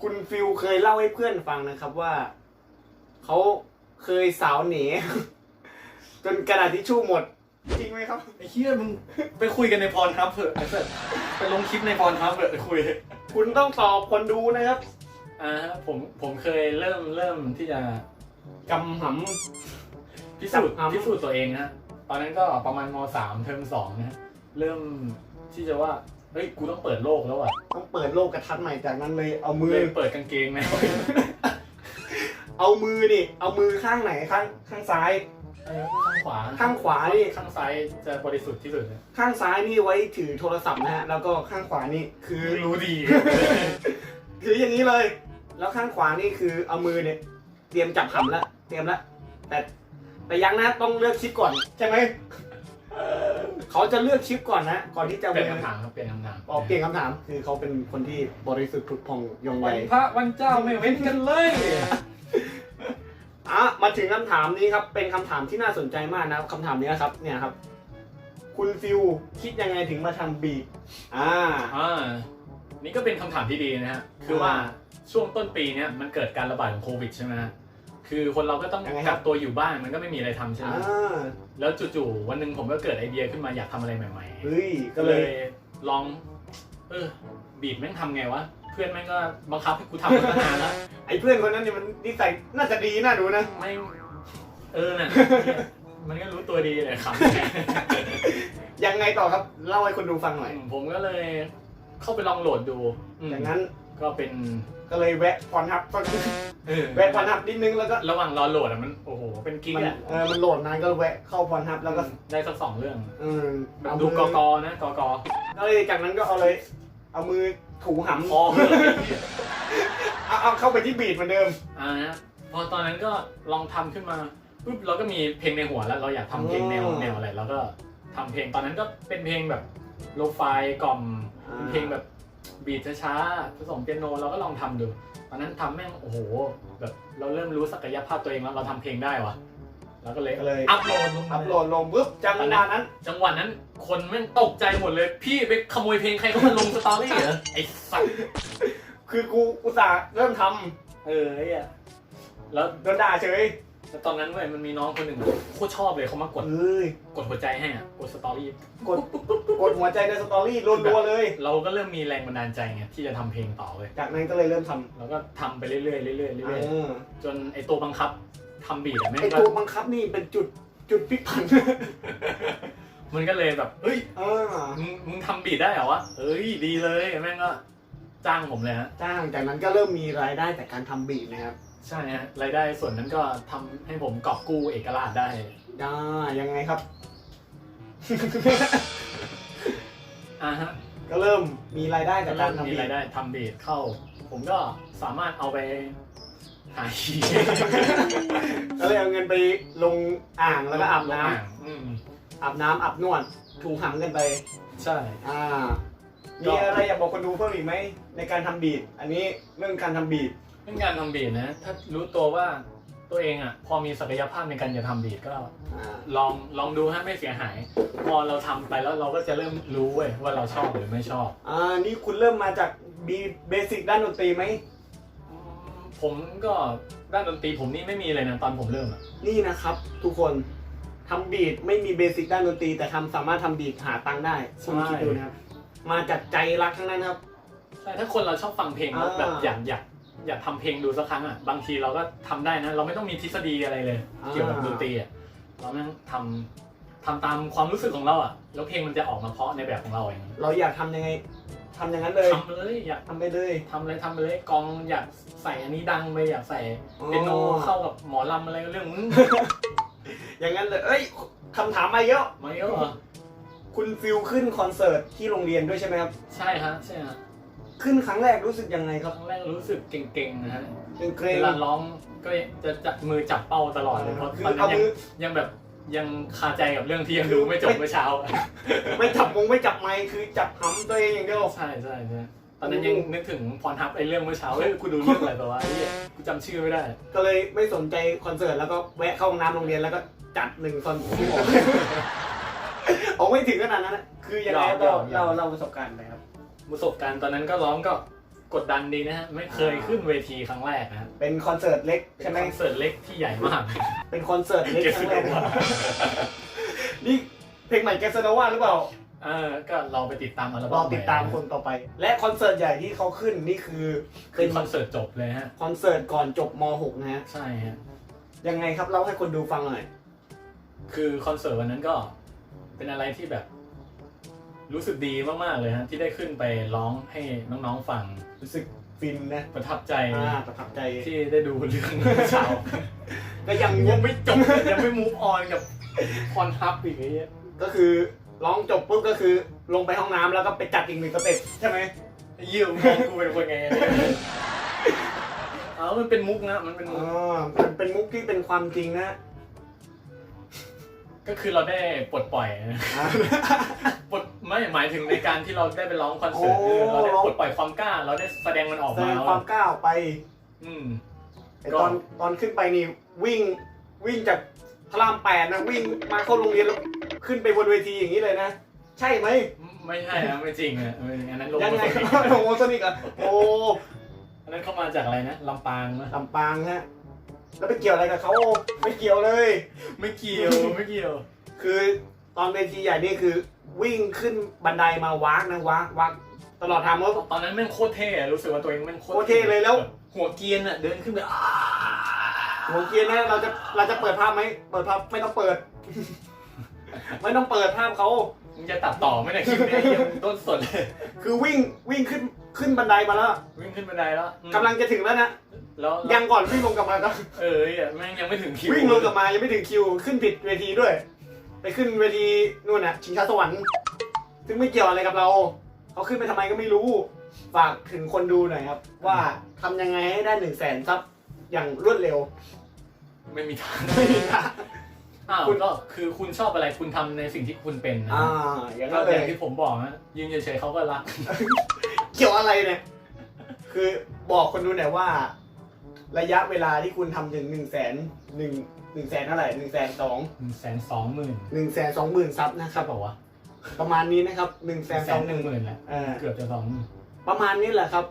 คุณฟิลเคยเล่าให้เพื่อนฟังนะครับว่าเขาเคยสาวเหนจนกระดาษทิชชู่หมด จริงไหมครับ ไอ้เหี้ยมึงไปคุยกันในพรครับเถอะไอ้เสร็จไปลงคลิปในพรครับเถอะไปคุยคุณต้องตอบคนดูนะครับ อ่าฮะผมผมเคยเริ่มเริ่มที่จะกำหพิสูจน์ครับพิสูจน์ตัวเองนะฮะตอนนั้นก็ประมาณมสามเทอมสองนะฮะเริ่มที่จะว่า เฮ้ยกูต้องเปิดโลกแล้วอะำต้องเปิดโลกกระทัดใหม่จากนั้นเลยเอามือ เลยเปิดกางเกงนะ เอามือนี่ เอามือข้างไหนข้างข้างซ้าย เออข้างขวาข้างขวานี่ ข้างซ้ายจะบริสุทธิ์ที่สุดนะข้างซ้ายนี่ไว้ถือโทรศัพท์นะฮะ แล้วก็ข้างขวานี่คือ รู้ดี ถืออย่างนี้เลย แล้วข้างขวานี่คือเอามือเนี่ย เตรียมจับหำแล้ว เตรียมแล้ว แต่แต่ยังนะต้องเลือกชิปก่อน ใช่ไหม เขาจะเลือกชิปก่อนนะ ก่อนที่จะเปลี่ยนมือคำถามครับเปลี่ยนคำถามออกเปลี่ยนคำถาม คือเขาเป็นคนที่บริสุทธิ์ผุดผ่องยองใหวัญ่นพระวันเจ้าไม่เว้นกันเลยอะมาถึงคำถามนี้ครับ เป็นคำถามที่น่าสนใจมากนะครับคำถามนี้ครับ เนี่ยครับ คุณฟิวคิดยังไงถึงมาทำบีทอ่าอ่านี่ก็เป็นคำถามที่ดีนะฮะคือว่าอ่าช่วงต้นปีเนี้ยมันเกิดการระบาดของโควิดใช่ไหมฮะ คือคนเราก็ต้องยังไงครักับกตัวอยู่บ้านมันก็ไม่มีอะไรทำใช่ไหมอ่าแล้วจู่ๆวันหนึ่งผมก็เกิดไอเดียขึ้นมาอยากทำอะไรใหม่เฮ้ยๆก็ก็เลเลยยลอง เออ บีดแม่งทำไงวะเพื่อนแม่งก็บังคับให้กูทำมาตั้งนานแล้วไอ้เพื่อนคนนั้นเนี่ยมันนิสัยน่าจะดีน่าดูนะ ไม่เออน่ะมันก็รู้ตัวดีเลยครับ ยังไงต่อครับ เล่าให้คนดูฟังหน่อย ผมก็เลยเข้าไปลองโหลดดูอืมจากนั้น ก็เป็นก็เลยแวะพรทับก็เออแวะพรทับนิดนึงแล้วก็ระหว่างรอโหลดอะมันโอ้โหเป็นกิ๊กมันอะเออมันโหลดนานก็แวะเข้าพรทับแล้วก็ได้สักสองเรื่องเออแบบเอาดูมืกอกอนะกอกอก็เลยจากนั้นก็เอาเลยเอามือถูหำพอเอาเอาเข้าไปที่บีดเหมือนเดิมอ่านะพอตอนนั้นก็ลองทำขึ้นมาปุ๊บเราก็มีเพลงในหัวแล้วเราอยากทำเพลงแนวอ๋อแนวอะไรเราก็ทำเพลงตอนนั้นก็เป็นเพลงแบบโลฟายกล่อมอ่าเป็นเพลงแบบ บีทช้าๆผสมเปียโนเราก็ลองทำดูตอนนั้นทำแม่งโอ้โหแบบเราเริ่มรู้ศักยภาพตัวเองแล้วเราทำเพลงได้วะเราก็เลยก็เลยอัพโหลดลงอัพโหลดลงปุ๊บจังหวะนั้น จังหวะนั้นคนแม่งตกใจหมดเลย พี่ไปขโมยเพลงใครเข้ามาลงสตอรี่เหรอไอ้สัสคือกูอุตส่าห์เริ่มทเออไอ้อะแล้วำโดนด่าเฉย แล้วตอนนั้นเว้ยมันมีน้องคนหนึ่งอะโคตรชอบเลยเขามากด เอ้ยกดหัวใจให้อะกดสตอรี่ กดกดหัวใจในสตอรี่รัวๆเลย เราก็เริ่มมีแรงบันดาลใจไงที่จะทำเพลงต่อเว้ยจากนั้นก็เลยเริ่มทเราก็ทำไปเรื่อยๆเรื่อยๆำเรื่อยเออๆจนไอตัวบังคับทำบีทอะแม่งไอก็ตัวบังคับนี่เป็นจุดจุดพลิกผันมันก็เลยแบบเฮ้ยเออมึงมึงทำบีทได้เหรอวะเอ้ยดีเลยแม่งก็ จ้างผมเลยฮะจ้างจากนั้นก็เริ่มมีรายได้จากการทำบีดนะครับ ใช่ฮะรายได้ส่วนนั้นก็ทำให้ผมกอบกู้เอกราชได้ ได้ยังไงครับ อ่าฮะก็เริ่มมีรายได้ก็จากเริ่การมทำมีบีรายดได้ทำบีทเข้า ผมก็สามารถเอาไปหาขี้ ก็เลยเอาเงินไปลงอ่างแล้วก็อาบน้ำอืมอาบน้ำอาบนวดถูหำกันไป ใช่ อ่า มีอะไรอยากบอกคนดูเพิ่มอีกไหมในการทำบีดอันนี้เรื่องการทำบีดเรื่องการทำบีทนะ ถ้ารู้ตัวว่าตัวเองอะ พอมีศักยภาพในการจะทำบีทก็ อ่าลองลองดูฮะไม่เสียหาย พอเราทำไปแล้วเราก็จะเริ่มรู้เว้ยว่าเราชอบหรือไม่ชอบ อ่านี่คุณเริ่มมาจากบีเบสิกด้านดนตรีไหมผมก็ด้านดนตรีผมนี่ไม่มีเลยนะตอนผมเริ่มอะนี่นะครับ ทุกคนทำบีดไม่มีเบสิกด้านดนตรีแต่ทำสามารถทำบีดหาตังค์ได้คุณคิดดูนะครับ มาจากใจรักทั้งนั้นครับ ใช่ถ้าคนเราชอบฟังเพลงแล้วอ่าแบบอยากอยากอยากทำเพลงดูสักครั้งอะบางทีเราก็ทำได้นะ เราไม่ต้องมีทฤษฎีอะไรเลย อ่า เกี่ยวกับดนตรีอะเราแม่งทำทำตามความรู้สึกของเราอะ แล้วเพลงมันจะออกมาเพราะในแบบของเราเองเราอยากทำยังไงทำอย่างนั้นเลยทำเลยอยากทำไปเลยทำเลยทำไปเลยกองอยากใส่อันนี้ดังไปอยากใส่อ๋อเปียโนเข้ากับหมอลำอะไรก็เรื่องมึงอย่างนั้นเลย เอ้ยคำถามมาเยอะไม่เยอะเหรอ คุณฟิลขึ้นคอนเสิร์ตที่โรงเรียนด้วยใช่ไหมครับ ใช่ฮะใช่ฮะขึ้นครั้งแรกรู้สึกยังไงคครับรั้งแรกรู้สึกเก่งๆนะฮะเป็นเกรเวง ลาร้องก็จะจับมือจับเป้าตลอดเลยเพราะคือตอนนั้เอานยังมือยังแบบยังคาใจกับเรื่องที่ยังดูไม่จบเมื่อเช้าไม่จับมงไม่จับไมค์คือจับหำตัวเองอย่างเดียว ใช่ใช่ใช่ตอนนั้นยังนึกถึงพรทับไอ้เรื่องเมื่อเช้าเฮ้ยกูดูเรื่องอะไรตัววะไอ้เหี้ยกูจำชื่อไม่ได้ ก็เลยไม่สนใจคอนเสิร์ตแล้วก็แวะเข้าห้องน้ำโรงเรียนแล้วก็จัดหนึ่งคอนที่ออก ออกไม่ถึงขนาดนั้นนะคือยังไงยอมเรายอมยอมเราเราประสบการณ์ไปครับ ประสบการณ์ตอนนั้นก็ร้องก็กดดันดีนะฮะไม่เคยขึ้นเวทีครั้งแรกนะฮะเป็นคอนเสิร์ตเล็กเป็ใช่นไหมคอนเสิร์ตเล็กที่ใหญ่มากเป็นคอนเสิร์ตเล็กเกคสรั้งโนแรกวานี่เพลงใหม่เกสโนวาหรือเปล่าเออก็เราไปติดตามอัลรบั้อมติดตามคนต่อไป และคอนเสิร์ตใหญ่ที่เขาขึ้นนี่คือคือคอนเสิร์ตจบเลยฮะ คอนเสิร์ตก่อนจบม .6 นะฮะใช่ฮะ ยังไงครับเล่าให้คนดูฟังหน่อย คือคอนเสิร์ตวันนั้นก็ เป็นอะไรที่แบบ รู้สึกดีมากๆเลยฮะที่ได้ขึ้นไปร้องให้น้องๆฟังรู้สึกฟินนะประทับใจอ่าประทับใจที่ได้ดูเรื่องเช้าก็ยังยังไม่จบยังไม่มูฟออนกับพรทับอีกไอ้เงี้ยก็คือร้องจบปุ๊บก็คือลงไปห้องน้ำแล้วก็ไปจัดอีกหนึ่งสเต็ปใช่ไหมไอ้เยี่ยมมองกูเป็นคนไงเนี่ยเอามันเป็นมุกนะ มันเป็นอ๋มุอกมันเป็นมุกที่เป็นความจริงนะ ก็คือเราได้ปลดปล่อยนะอ่าปลดไม่หมายถึงในการที่เราได้ไปร้องคอนเสิร์ตโอ้เออเราได้ปลดปล่อยความกล้า เราได้แสดงมันออกแสดมางความกล้าออกไปอืม ไอ้ก็ตอนตอนขึ้นไปนี่วิ่งวิ่งจากพระรามแปดนะวิ่งมาเข้าโรงเรียนแล้วขึ้นไปบนเวทีอย่างนี้เลยนะ ใช่ไหมไม่ใช่นะไม่จริงอะเอออันนั้นลงยังไงมาลงโมโซนิกอะโอ้อันนั้นเข้ามาจากอะไรนะลำปางนะลำปางฮะ แล้วไปเกี่ยวอะไรกับเขาไม่เกี่ยวเลย ไม่เกี่ยวไม่เกี่ยว คือตอนเวทีใหญ่นี่คือ วิ่งขึ้นบันไดมาวากนะวากวากตลอดทางว่าตอนนั้นแม่งโคตรเท่อะรู้สึกว่าตัวเองแม่งโคตรโคตรเท่เลยแล้ว หัวเกรียนอะเดินขึ้นไปอ้าหัวเกียร์นะเราจะเราจะเปิดภาพไหมเปิดภาพไม่ต้องเปิด ไม่ต้องเปิดภาพเขามึงจะตัดต่อไหมเนี่ยคลิปเนี้ยยังต้นสดเลย คือวิ่งวิ่งขึ้นขึ้นบันไดมาแล้ว วิ่งขึ้นบันไดแล้วอืมกำลังจะถึงแล้วนะ แล้วยังก่อนวิ่งลงกลับมาก็เออเหี้ยแม่งยังไม่ถึงคิววิ่งลงกลับมายังไม่ถึงคิวขึ้นผิดเวทีด้วย ไปขึ้นเวทีนู่นน่ะชิงช้าสวรรค์ซึ่งไม่เกี่ยวอะไรกับเราเขาขึ้นไปทำไมก็ไม่รู้ ฝากถึงคนดูหน่อยครับ ว่าทำยังไงให้ได้หนึ่งแสนซับอย่างรวดเร็วไม่มีทางไม่มีทาง อ้าวคุณ ก็คือคุณชอบอะไรคุณทำในสิ่งที่คุณเป็นนะอ่าอย่างก็นั้นเลอยย่างที่ผมบอกนะยืนเฉยๆเขาก็รัก เกี่ยวอะไรเนี่ย คือบอกคนดูหน่อยว่า ระยะเวลาที่คุณทำถึงหนึ่งแสนหนึ่งหนึ่งแสนเท่าไหร่หนึ่งแสนสองหนึ่งแสนสองหมื่นหนึ่งแสนสองหมื่นซับนะคครัรับบบอกว่าประมาณนี้นะครับหนึ่งแสนแสสอนงหหนึ่นึ่งงหมื่นแหละเออเกือบจะสองหมื่นประมาณนี้แหละครับ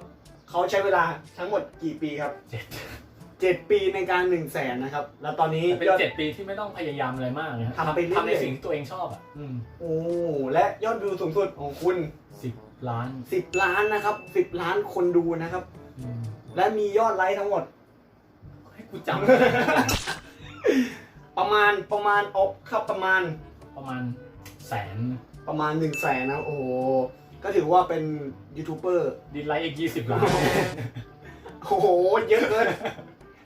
เขาใช้เวลาทั้งหมดกี่ปีครับเจ็ดเจ็ดปีในการหนึ่งแสนนะครับ แล้วตอนนี้แต่เป็นยอด เจ็ดปีที่ไม่ต้องพยายามอะไรมากนะทำไปเรื่อยๆทำในสิ่งที่ตัวเองชอบอะอืมโอ้และยอดวิวสูงสุดของคุณ สิบล้านสิบล้านนะครับสิบล้านคนดูนะครับ อืมและมียอดไลค์ทั้งหมดให้ กูจำ ประมาณประมาณออกครับประมาณประมาณแสนประมาณหนึ่งแสนนะโอ้โห ก็ถือว่าเป็นยูทูบเบอร์ดินไลค์อีกยี่สิบล้าน โอ้โห เยอะเกิน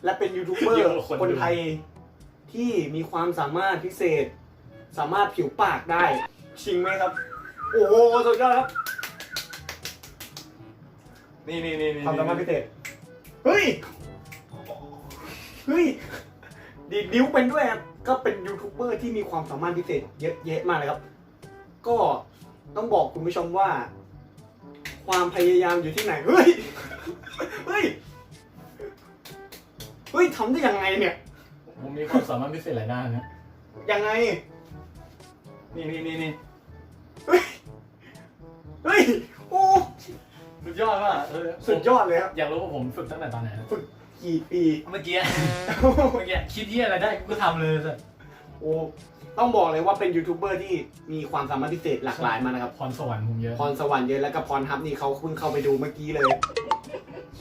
และเป็นยูทูบเบอร์เยอะคนดูคนไทยที่มีความสามารถพิเศษ สามารถผิวปากได้ ชิงไหมครับ โอ้โหสุดยอดครับ นี่นี่นี่นี่ความสามารถพิเศษ เฮ้ยเฮ้ยดีดนิ้วเป็นด้วยครับก็เป็นยูทูบเบอร์ที่มีความสามารถพิเศษเยอะแยะมากเลยครับ ก็ต้องบอกคุณผู้ชมว่า ความพยายามอยู่ที่ไหน เฮ้ย เฮ้ย เฮ้ยทำได้ยังไงเนี่ย ผมมีความสามารถพิเศษหลายด้านนะยังไง นี่นี่นี่นี่เฮ้ย เฮ้ย โอ้ สุดยอดว่ะเออสุดยอดเลยครับ อยากรู้ว่าผมฝึกตั้งแต่ตอนไหนนะกี่ ปีเมื่อกี้ เมื่อกี้คิดที่อะไรได้กูก็ทำเลยสิโอ้ต้องบอกเลยว่าเป็นยูทูบเบอร์ที่มีความสามารถพิเศษหลากหลายมากนะครับพรสวรรค์ผมเยอะพรสวรรค์เยอะแล้วก็พรทับนี่เขาเพิ่งเข้าไปดูเมื่อกี้เลย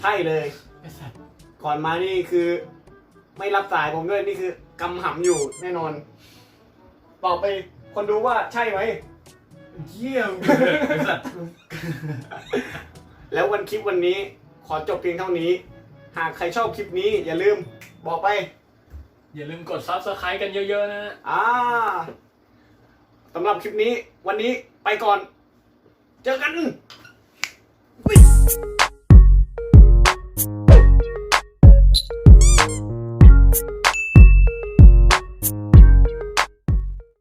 ใช่เลย ไอ้สัตว์ก่อนมานี่คือ ไม่รับสายผมด้วยนี่คือกำหำอยู่แน่นอนตอบไปคนดูว่าใช่ไหม เยี่ยมไอ้สัตว์ แล้ววันคลิปวันนี้ขอจบเพียงเท่านี้ หากใครชอบคลิปนี้อย่าลืมบอกไป อย่าลืมกด subscribe กันเยอะๆนะอ่าสำหรับคลิปนี้วันนี้ไปก่อน เจอกัน